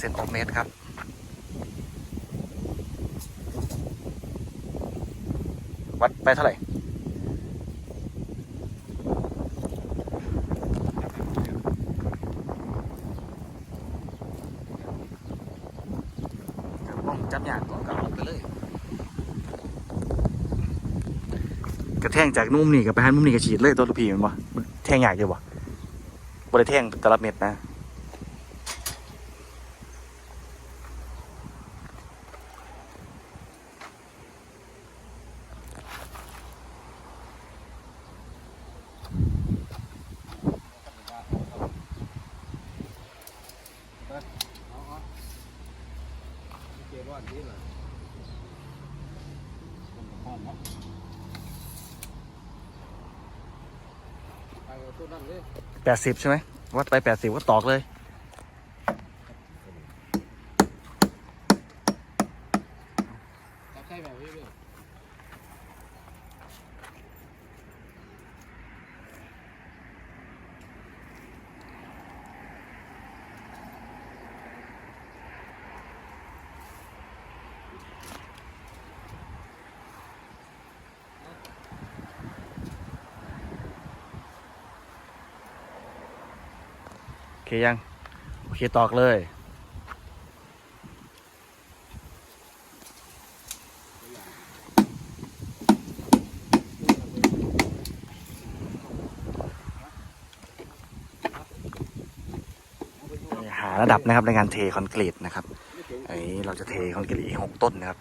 เซนต่อเมตรครับวัดไปเท่าไหร่ป้องจับยากก็เอาไปเลย กระแทงจากนุ่มนี่กับไปหันมุมนี่กับฉีดเลยตัวลูกพี่แมันบ่มันแทงยากอยู่บ่บ่ได้แทงแต่ละเม็ดนะ เกี่ยวกับนี้เหรอไปเอาตัวนั้นเลยแปดสิบใช่ไหมวัดไปแปดสิบก็ตอกเลย จับใช่แบบนี้เลย โอ เคยัง โอเคตอกเลยหาระดับนะครับในการเทคอนกรีตนะครับอันนี้เราจะเทคอนกรีตอีกหกต้นนะครับ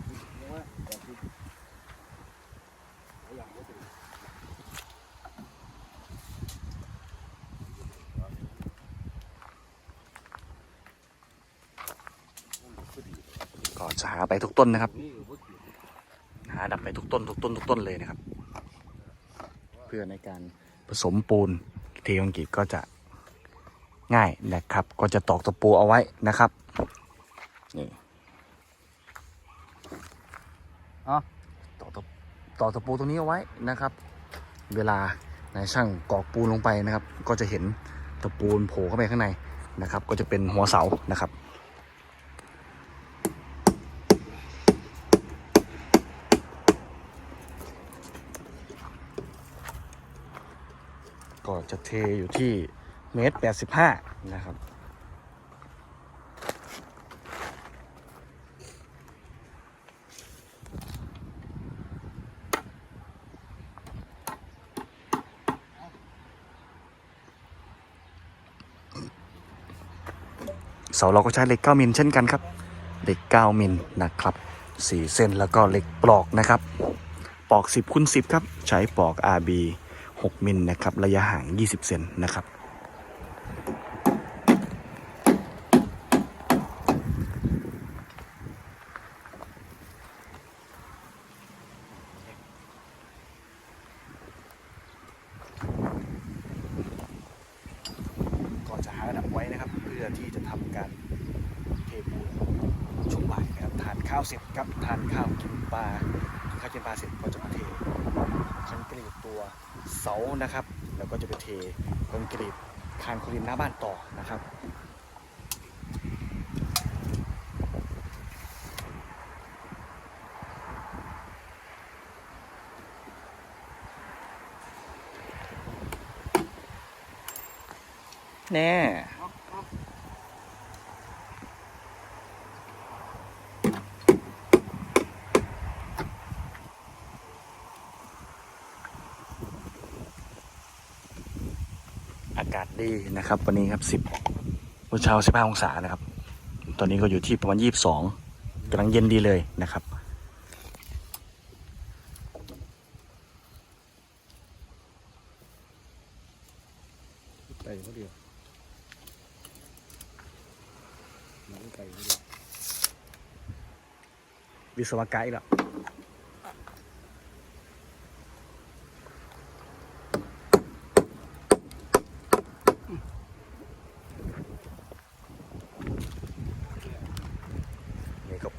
ก็จะหา ไปทุกต้นนะครับ หาดับไปทุกต้นทุกต้นทุกต้นเลยนะครับ เพื่อในการผสมปูนเทคอนกรีตก็จะง่ายนะครับ ก็จะตอกตะปูเอาไว้นะครับนี่อ๋อตอกตะตอกตะปูตรงนี้เอาไว้นะครับ เวลานายช่างกอกปูนลงไปนะครับ ก็จะเห็นตะปูนโผล่เข้าไปข้างในนะครับ ก็จะเป็นหัวเสานะครับ เทอยู่ที่เมตรแปดสิบห้านะครับ เสาเราก็ใช้เหล็ก 9 มิลเช่นกันครับ เหล็ก 9 มิลนะครับ 4 เส้นแล้วก็เหล็กปลอกนะครับ ปลอก 10คูณ10 ครับ ใช้ปลอก RB 6 มิลนะครับ ระยะห่าง 20 เซนนะครับก็จะหาระดับไว้นะครับ เพื่อที่จะทำการเทปูนช่วงบ่ายนะครับ ทานข้าวเสร็จครับ ทานข้าวกินปลาข้าวกินปลาเสร็จก็จะมาเท คอนกรีตตัวเสานะครับ แล้วก็จะไปเทคอนกรีตคานโคลินหน้าบ้านต่อนะครับแน่ากาศดีนะครับ วันนี้ครับ10วันเช้า15องศานะครับ ตอนนี้ก็อยู่ที่ประมาณ22กำลังเย็นดีเลยนะครับ ไก่เขาเดียวหนังไก่เขาเดียววิศวกรรมละนี่ก็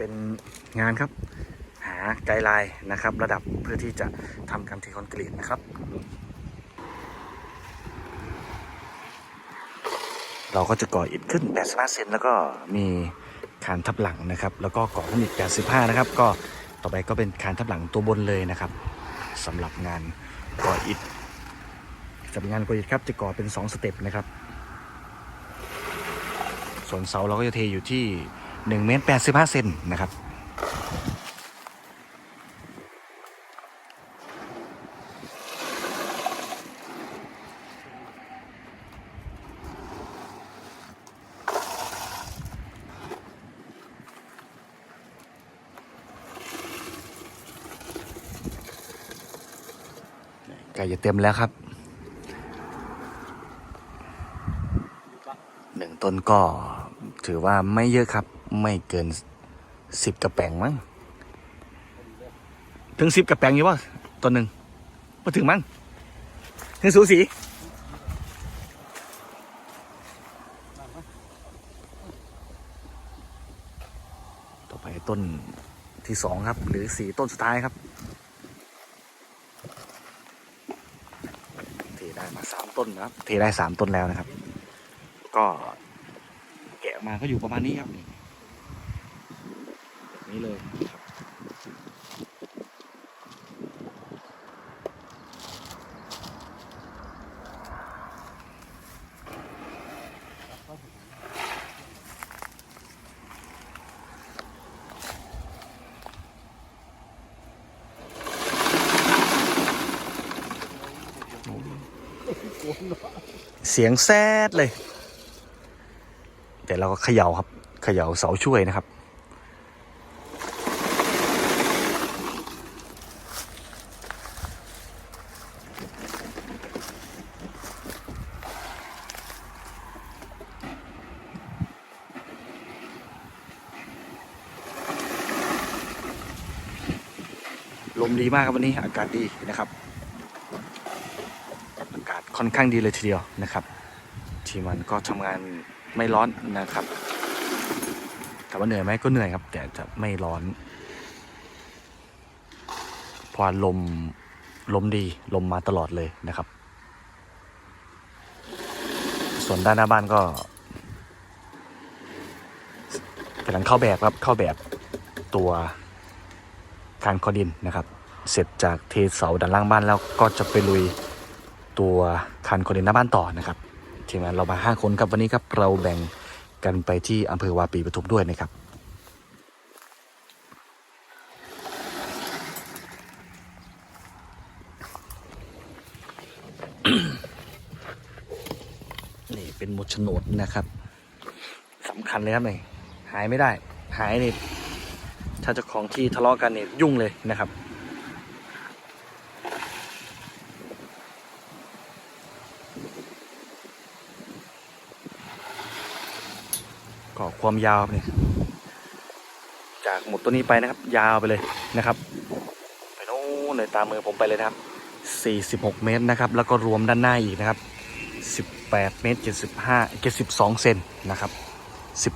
เป็นงานครับ หาไกด์ไลน์นะครับ ระดับเพื่อที่จะทำการเทคอนกรีตนะครับ เราก็จะก่ออิฐขึ้น 85 เซนแล้วก็มีคานทับหลังนะครับ แล้วก็ก่อขึ้นอีก 85 นะครับ ก็ต่อไปก็เป็นคานทับหลังตัวบนเลยนะครับสำหรับงานก่ออิฐสำหรับงานก่ออิฐครับจะก่อเป็น 2 สเต็ปนะครับ ส่วนเสาเราก็จะเทอยู่ที่ 1เมตร85เซนนะครับ ไก่จะเต็มแล้วครับหนึ่งต้นก็ถือว่าไม่เยอะครับ ไม่เกินสิบกระแปงมั้งถึงสิบกระแปงอยู่ป่ะต้นหนึ่งมาถึงมั้งถึงสูสีต่อไปต้นที่สองครับ หรือสี่ต้นสุดท้ายครับเทได้มาสามต้นนะครับเทได้สามต้นแล้วนะครับ ก็แกะมาก็อยู่ประมาณนี้ครับ บนี้เลยครับเสียงแซดเลย แต่เราก็เขย่าครับ เขย่าเสาช่วยนะครับ มดีมากครับวันนี้อากาศดีนะครับ อากาศค่อนข้างดีเลยทีเดียวนะครับ ที่มันก็ทำงานไม่ร้อนนะครับถามว่าเหนื่อยไหมก็เหนื่อยครับ แต่จะไม่ร้อนพราะว่าลมลมดีลมมาตลอดเลยนะครับ ส่วนด้านหน้าบ้านก็กำลังเข้าแบบครับเข้าแบบตัวคานคอดินนะครับ เสร็จจากเทเสาด้านล่างบ้านแล้วก็จะไปลุยตัวคันคอนเทนหน้าบ้านต่อนะครับทีมงานเรามาห้าคนครับวันนี้ครับเราแบ่งกันไปที่อำเภอวาปีปทุมด้วยนะครับนี่เป็นหมดโฉนดนะครับสำคัญเลยครับนี่หายไม่ได้ หายนี่ถ้าเจ้าของที่ทะเลาะกันเนี่ยยุ่งเลยนะครับ ก็ความยาวเนี่ยจากหมดตัวนี้ไปนะครับ ยาวไปเลยนะครับ ไปโน่นเลยตามมือผมไปเลยนะครับ 46 เมตรนะครับ แล้วก็รวมด้านหน้าอีกนะครับ 18 เมตร 75 72 เซนนะครับ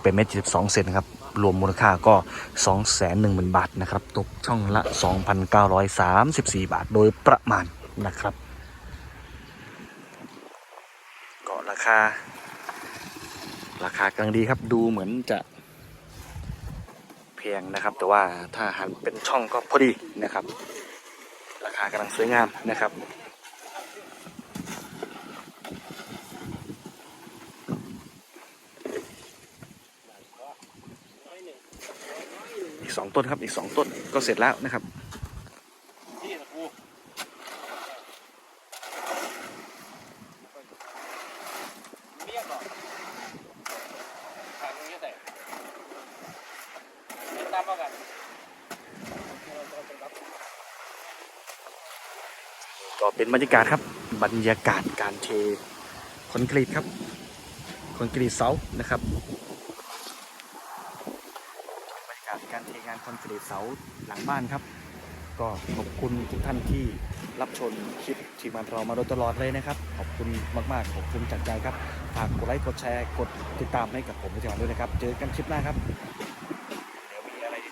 18 เมตร 72 เซนครับ รวมมูลค่าก็ 210,000 บาทนะครับ ตกช่องละ 2,934 บาทโดยประมาณนะครับ ก็ราคา ราคากำลังดีครับดูเหมือนจะแพงนะครับ แต่ว่าถ้าหันเป็นช่องก็พอดีนะครับ ราคากำลังสวยงามนะครับอีกสองต้นครับอีกสองต้นก็เสร็จแล้วนะครับ ก็เป็นบรรยากาศครับ บรรยากาศการเทคอนกรีตครับคอนกรีตเสานะครับบรรยากาศการเทงานคอนกรีตเสาหลังบ้านครับ ก็ขอบคุณทุกท่านที่รับชมคลิปทีมงานเรามาโดยตลอดเลยนะครับ ขอบคุณมากๆขอบคุณจากใจครับฝากกดไลค์กดแชร์กดติดตามให้กับผมในทีมงานด้วยนะครับ เจอกันคลิปหน้าครับ เดี๋ยวมีอะไรดี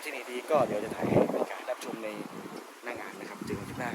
ๆที่นี่ดีก็เดี๋ยวจะถ่ายให้เป็นการรับชมใน